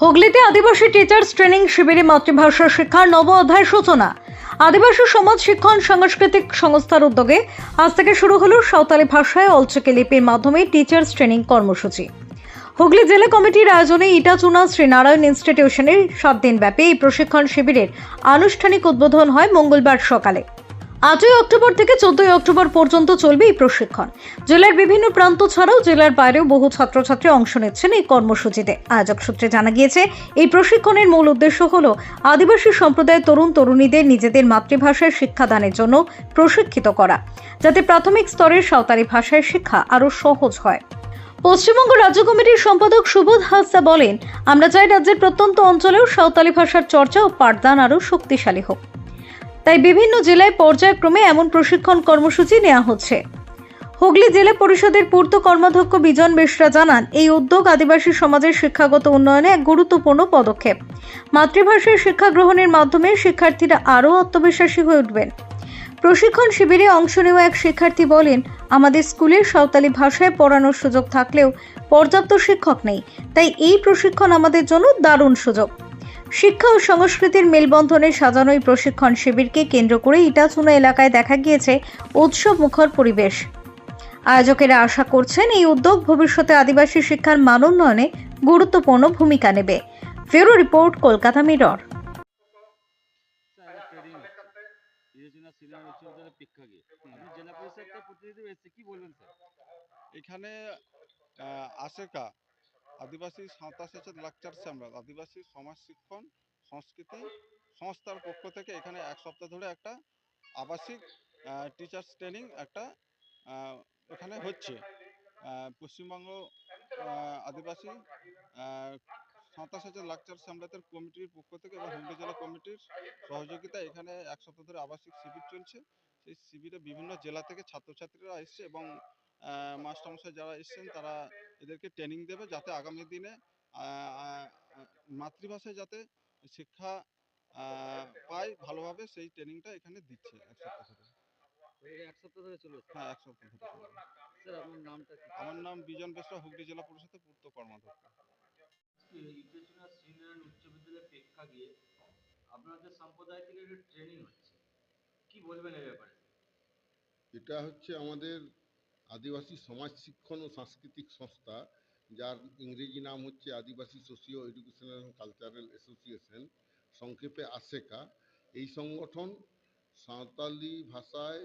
হুগলিতে আদিবাসী teachers training শিবিরে মাতৃভাষা শিক্ষার নব অধ্যায় সূচনা। আদিবাসী সমাজ শিক্ষণ সাংস্কৃতিক সংস্থার উদ্যোগে আজ থেকে শুরু হলো সাঁওতালি ভাষায় অলচকে লিপির মাধ্যমে টিচার্স ট্রেনিং কর্মসূচি। হুগলি জেলা কমিটির আয়োজনে ইটাচুনা শ্রীনারায়ণ ইনস্টিটিউশনের সাত দিনব্যাপী এই প্রশিক্ষণ শিবিরের আনুষ্ঠানিক উদ্বোধন হয় মঙ্গলবার সকালে। আটই অক্টোবর থেকে চোদ্দই অক্টোবর পর্যন্ত চলবে এই প্রশিক্ষণ। জেলার বিভিন্ন প্রান্ত ছাড়াও জেলার বাইরেও বহু ছাত্রছাত্রী অংশ নিচ্ছেন এই কর্মসূচিতে। আয়োজক সূত্রে জানা গিয়েছে, এই প্রশিক্ষণের মূল উদ্দেশ্য হল আদিবাসী সম্প্রদায়ের তরুণ তরুণীদের নিজেদের মাতৃভাষায় শিক্ষাদানের জন্য প্রশিক্ষিত করা, যাতে প্রাথমিক স্তরের সাঁওতালি ভাষায় শিক্ষা আরও সহজ হয়। পশ্চিমবঙ্গ রাজ্য কমিটির সম্পাদক সুবোধ হাসদা বলেন, আমরা চাই রাজ্যের প্রত্যন্ত অঞ্চলেও সাঁওতালি ভাষার চর্চা ও পাঠদান আরও শক্তিশালী হোক। তাই বিভিন্ন জেলায় পর্যায়ক্রমে এমন প্রশিক্ষণ কর্মসূচি নেওয়া হচ্ছে। হুগলি জেলা পরিষদের পূর্ত কর্মাধ্যক্ষ বিজন বেশরা জানান, এই উদ্যোগ আদিবাসী সমাজের শিক্ষাগত উন্নয়নে এক গুরুত্বপূর্ণ পদক্ষেপ। মাতৃভাষায় শিক্ষা গ্রহণের মাধ্যমে শিক্ষার্থীরা আরও আত্মবিশ্বাসী হয়ে উঠবেন। প্রশিক্ষণ শিবিরে অংশ নেওয়া এক শিক্ষার্থী বলেন, আমাদের স্কুলে সাঁওতালি ভাষায় পড়ানোর সুযোগ থাকলেও পর্যাপ্ত শিক্ষক নেই, তাই এই প্রশিক্ষণ আমাদের জন্য দারুণ সুযোগ। শিক্ষা ও সংস্কৃতির মেলবন্ধনে সাজানো এই প্রশিক্ষণ শিবিরকে কেন্দ্র করে ইটাচুনা এলাকায় দেখা গিয়েছে উৎসব মুখর পরিবেশ। আয়োজকেরা আশা করছেন এই উদ্যোগ ভবিষ্যতে আদিবাসী শিক্ষার মান উন্নয়নে গুরুত্বপূর্ণ ভূমিকা নেবে। ফেরো রিপোর্ট, কলকাতা মিরর। এখানে আশেকা আদিবাসী সাঁওতা সেচের লাকচার আমরা, আদিবাসী সমাজ শিক্ষণ, সংস্কৃতি, সংস্থার পক্ষ থেকে এখানে এক সপ্তাহ ধরে একটা আবাসিক টিচার্স ট্রেনিং একটা এখানে হচ্ছে। পশ্চিমবঙ্গ আদিবাসী সাঁওতা সেচের লাকচার সামলাতের কমিটির পক্ষ থেকে এবং হুগলি জেলা কমিটির সহযোগিতা এখানে এক সপ্তাহ ধরে আবাসিক শিবির চলছে। সেই শিবিরে বিভিন্ন জেলা থেকে ছাত্রছাত্রীরা এসছে এবং মাস্টারমশাই যারা এসছেন তারা এদেরকে ট্রেনিং দেবে যাতে আগামী দিনে মাতৃভাষায় যাতে শিক্ষা পায় ভালোভাবে সেই ট্রেনিংটা এখানে দিচ্ছে এক সপ্তাহ ধরে। এক সপ্তাহ ধরে চলেছে হ্যাঁ এক সপ্তাহ ধরে স্যার আপনার নামটা আমার নাম বিজন বেসরা হুগলি জেলা পরিষদের পূর্ত কর্মাধ্যক্ষ। আজকে সিনিয়র উচ্চ বিদ্যালয় প্রেক্ষাগে আপনাদের সম্প্রদায় থেকে একটা ট্রেনিং হচ্ছে কি বলবেন এই ব্যাপারে? এটা হচ্ছে আমাদের আদিবাসী সমাজ শিক্ষণ ও সাংস্কৃতিক সংস্থা, যার ইংরেজি নাম হচ্ছে Adivasi socio educational cultural association, সংক্ষেপে আসেকা এই সংগঠন সাঁওতালি ভাষায়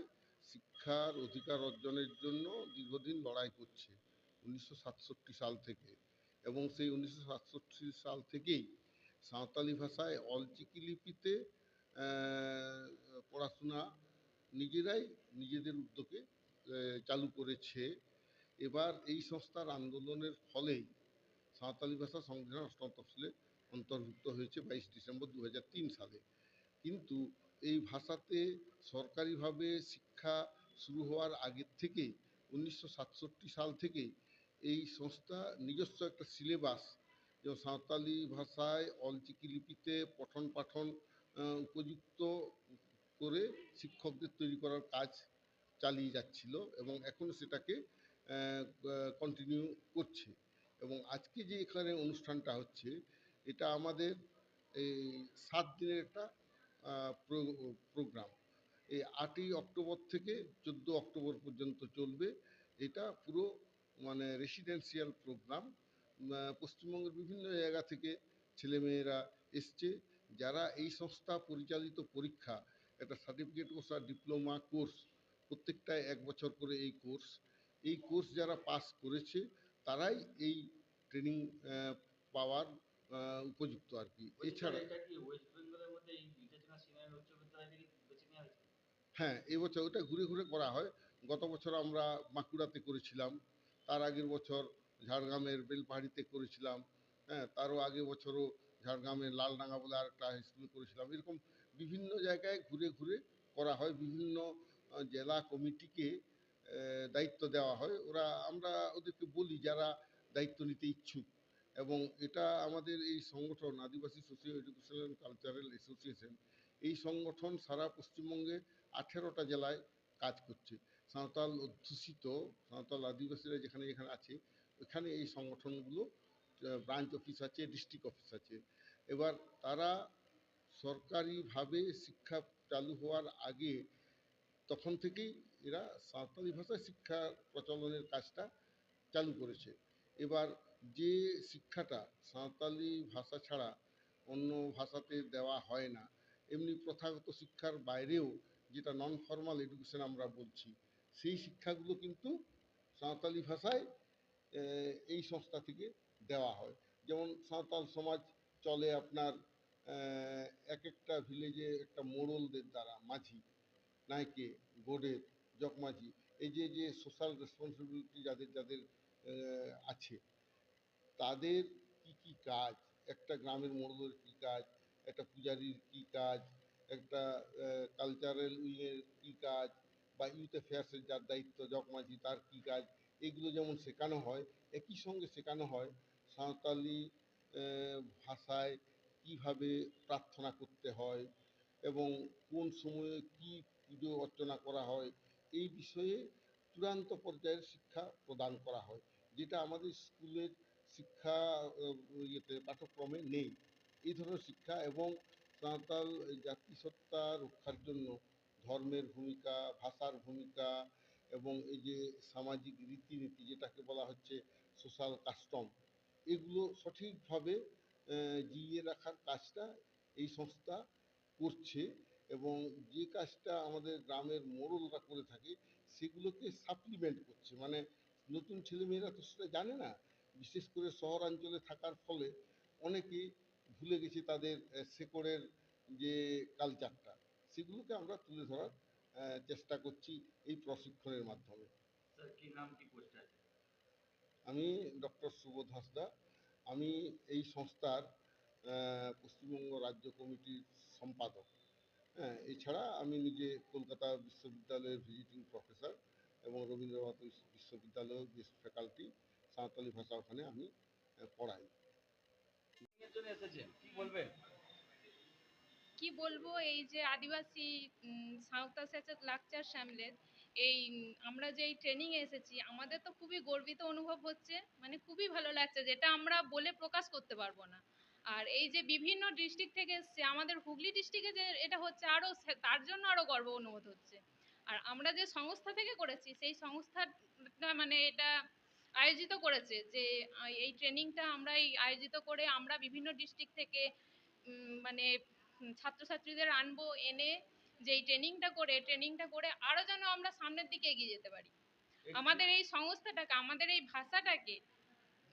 শিক্ষার অধিকার অর্জনের জন্য দীর্ঘদিন লড়াই করছে, উনিশশো সাতষট্টি সাল থেকে। এবং সেই উনিশশো সাতষট্টি সাল থেকেই সাঁওতালি ভাষায় অলচিকি লিপিতে পড়াশোনা নিজেরাই নিজেদের উদ্যোগে চালু করেছে। এবার এই সংস্থার আন্দোলনের ফলেই সাঁওতালি ভাষা সংবিধান অষ্টম তফসিলে অন্তর্ভুক্ত হয়েছে বাইশ ডিসেম্বর দুহাজার তিন সালে। কিন্তু এই ভাষাতে সরকারিভাবে শিক্ষা শুরু হওয়ার আগের থেকে উনিশশো সাতষট্টি সাল থেকে এই সংস্থা নিজস্ব একটা সিলেবাস, যেমন সাঁওতালি ভাষায় অলচিকি লিপিতে পঠন পাঠন উপযুক্ত করে শিক্ষকদের তৈরি করার কাজ চালিয়ে যাচ্ছিল এবং এখনও সেটাকে কন্টিনিউ করছে। এবং আজকে যে এখানে অনুষ্ঠানটা হচ্ছে, এটা আমাদের এই সাত দিনের একটা প্রোগ্রাম এই আটই অক্টোবর থেকে চোদ্দ অক্টোবর পর্যন্ত চলবে। এটা পুরো মানে রেসিডেন্সিয়াল প্রোগ্রাম পশ্চিমবঙ্গের বিভিন্ন জায়গা থেকে ছেলেমেয়েরা এসছে। যারা এই সংস্থা পরিচালিত পরীক্ষা, একটা সার্টিফিকেট কোর্স আর ডিপ্লোমা কোর্স প্রত্যেকটায় এক বছর করে এই কোর্স এই কোর্স যারা পাস করেছে তারাই এই ট্রেনিং পাওয়ার উপযুক্ত আর কি। এছাড়া হ্যাঁ এবছর ওটা ঘুরে ঘুরে করা হয়। গত বছর আমরা বাঁকুড়াতে করেছিলাম তার আগের বছর ঝাড়গ্রামের বেলপাহাড়িতে করেছিলাম হ্যাঁ তারও আগের বছরও ঝাড়গ্রামের লালডাঙ্গা বলে আরেকটা হাই স্কুলে করেছিলাম। এরকম বিভিন্ন জায়গায় ঘুরে ঘুরে করা হয় বিভিন্ন জেলা কমিটিকে দায়িত্ব দেওয়া হয়। ওরা, আমরা ওদেরকে বলি যারা দায়িত্ব নিতে ইচ্ছুক। এবং এটা আমাদের এই সংগঠন, Adivasi socio educational cultural association, এই সংগঠন সারা পশ্চিমবঙ্গে আঠেরোটা জেলায় কাজ করছে। সাঁওতাল অধ্যুষিত, সাঁওতাল আদিবাসীরা যেখানে যেখানে আছে, ওখানে এই সংগঠনগুলো ব্রাঞ্চ অফিস আছে, ডিস্ট্রিক্ট অফিস আছে। এবার তারা সরকারিভাবে শিক্ষা চালু হওয়ার আগে তখন থেকেই এরা সাঁওতালি ভাষায় শিক্ষা প্রচলনের কাজটা চালু করেছে। এবার যে শিক্ষাটা সাঁওতালি ভাষা ছাড়া অন্য ভাষাতে দেওয়া হয় না, এমনি প্রথাগত শিক্ষার বাইরেও যেটা নন ফর্মাল এডুকেশন আমরা বলছি, সেই শিক্ষাগুলো কিন্তু সাঁওতালি ভাষায় এই সংস্থা থেকে দেওয়া হয়। যেমন সাঁওতাল সমাজ চলে আপনার এক একটা ভিলেজে একটা মোড়লদের দ্বারা, মাঝি নায়কে গোডের জকমাঝি এই যে যে সোশ্যাল রেসপন্সিবিলিটি যাদের যাদের আছে, তাদের কি কি কাজ? একটা গ্রামের মোড়লের কি কাজ? একটা পূজারীর কি কাজ? একটা কালচারাল উইংয়ের কি কাজ? বা ইউথ অ্যাফেয়ার্সের যার দায়িত্ব জকমাঝি তার কি কাজ? এগুলো যেমন শেখানো হয়, একই সঙ্গে শেখানো হয় সাঁওতালি ভাষায় কীভাবে প্রার্থনা করতে হয় এবং কোন সময়ে কি পুজো অর্চনা করা হয়, এই বিষয়ে চূড়ান্ত পর্যায়ের শিক্ষা প্রদান করা হয়, যেটা আমাদের স্কুলের শিক্ষা ইয়েতে, পাঠ্যক্রমে নেই। এই ধরনের শিক্ষা এবং সাঁওতাল জাতিসত্তা রক্ষার জন্য ধর্মের ভূমিকা, ভাষার ভূমিকা এবং এই যে সামাজিক রীতিনীতি যেটাকে বলা হচ্ছে সোশ্যাল কাস্টম এগুলো সঠিকভাবে জিইয়ে রাখার কাজটা এই সংস্থা করছে এবং যে কাজটা আমাদের গ্রামের মোড়লরা করে থাকে সেগুলোকে সাপ্লিমেন্ট করছে। মানে নতুন ছেলেমেয়েরা তো সেটা জানে না। বিশেষ করে শহরাঞ্চলে থাকার ফলে অনেকেই ভুলে গেছে তাদের শেকড়ের যে কালচারটা সেগুলোকে আমরা তুলে ধরার চেষ্টা করছি এই প্রশিক্ষণের মাধ্যমে। কি নাম কি পোস্ট আমি ডক্টর সুবোধ হাসদা। আমি এই সংস্থার পশ্চিমবঙ্গ রাজ্য কমিটির সম্পাদক। হ্যাঁ এছাড়া আমি নিজে কলকাতা বিশ্ববিদ্যালয়ের ভিজিটিং প্রফেসর এবং রবীন্দ্রনাথ বিশ্ববিদ্যালয়ের গেস্ট ফ্যাকাল্টি সাঁওতালি ভাষা ওখানে আমি পড়াই। কি বলবেন? কি বলব এই যে আদিবাসী সাঁওতাল সেচের লাকচার শ্যামলের এই আমরা যে এই ট্রেনিং এসেছি আমাদের তো খুবই গর্বিত অনুভব হচ্ছে মানে খুবই ভালো লাগছে যেটা আমরা বলে প্রকাশ করতে পারব না। আর এই যে বিভিন্ন ডিস্ট্রিক্ট থেকে এসছে আমাদের হুগলি ডিস্ট্রিক্টে যে এটা হচ্ছে আরও সে- তার জন্য আরও গর্ব অনুভূত হচ্ছে। আর আমরা যে সংস্থা থেকে করেছি সেই সংস্থাটা মানে এটা আয়োজিত করেছে যে এই ট্রেনিংটা আমরা এই আয়োজিত করে আমরা বিভিন্ন ডিস্ট্রিক্ট থেকে মানে ছাত্রছাত্রীদের আনব এনে যে এই ট্রেনিংটা করে ট্রেনিংটা করে আরও যেন আমরা সামনের দিকে এগিয়ে যেতে পারি। আমাদের এই সংস্থাটাকে আমাদের এই ভাষাটাকে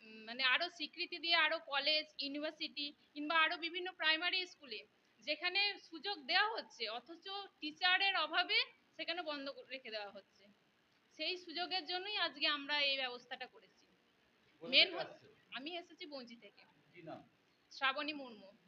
মানে আরও স্বীকৃতি দিয়ে আরও কলেজ ইউনিভার্সিটি কিংবা আরও বিভিন্ন প্রাইমারি স্কুলে যেখানে সুযোগ দেওয়া হচ্ছে অথচ টিচারের অভাবে সেখানে বন্ধ করে রেখে দেওয়া হচ্ছে। সেই সুযোগের জন্যই আজকে আমরা এই ব্যবস্থাটা করেছি। মেন হচ্ছে- আমি এসেছি বঞ্চি থেকে। Shrabani Murmu.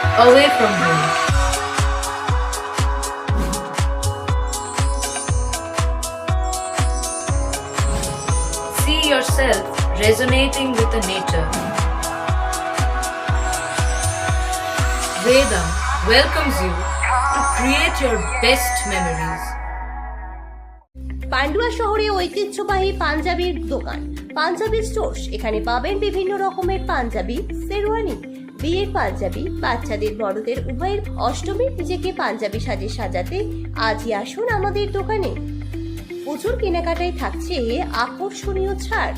away from home. See yourself resonating with the nature. Vedam welcomes you to create your best memories. Pandua শহরে ঐতিহ্যবাহী পাঞ্জাবির দোকান পাঞ্জাবি স্টোর্স এখানে পাবেন বিভিন্ন রকমের পাঞ্জাবি শেরওয়ানি বিয়ের পাঞ্জাবি বাচ্চাদের বড়দের উভয়ের অষ্টমীর নিজেকে পাঞ্জাবি সাজে সাজাতে আজই আসুন আমাদের দোকানে। প্রচুর কেনাকাটায় থাকছে আকর্ষণীয় ছাড়।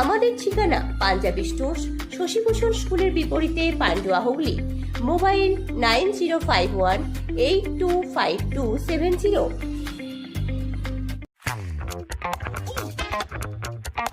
আমাদের ঠিকানা পাঞ্জাবি স্টোর্স, শশীভূষণ স্কুলের বিপরীতে Pandua Hooghly. Mobile nine zero five one eight two five two seven zero.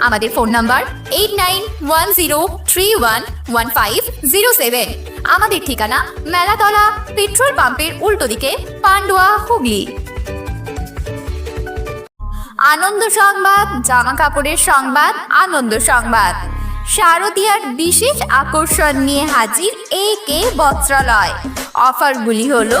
আমাদের phone number eight nine one zero three one one five zero seven আমাদের ঠিকানা মেলাতলা পেট্রোল পাম্পের উল্টো দিকে পান্ডুয়া হুগলি। আনন্দ সংবাদ, জামা কাপড়ের সংবাদ, আনন্দ সংবাদ। শারদীয়ার বিশেষ আকর্ষণ নিয়ে হাজির এ কে বস্ত্রালয়। অফারগুলি হলো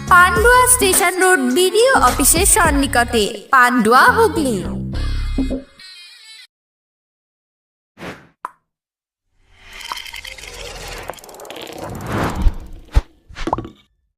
পান্ডুয়া স্টেশন রোড বিডিও অফিসের সন্নিকটে। পান্ডুয়া হুগলি।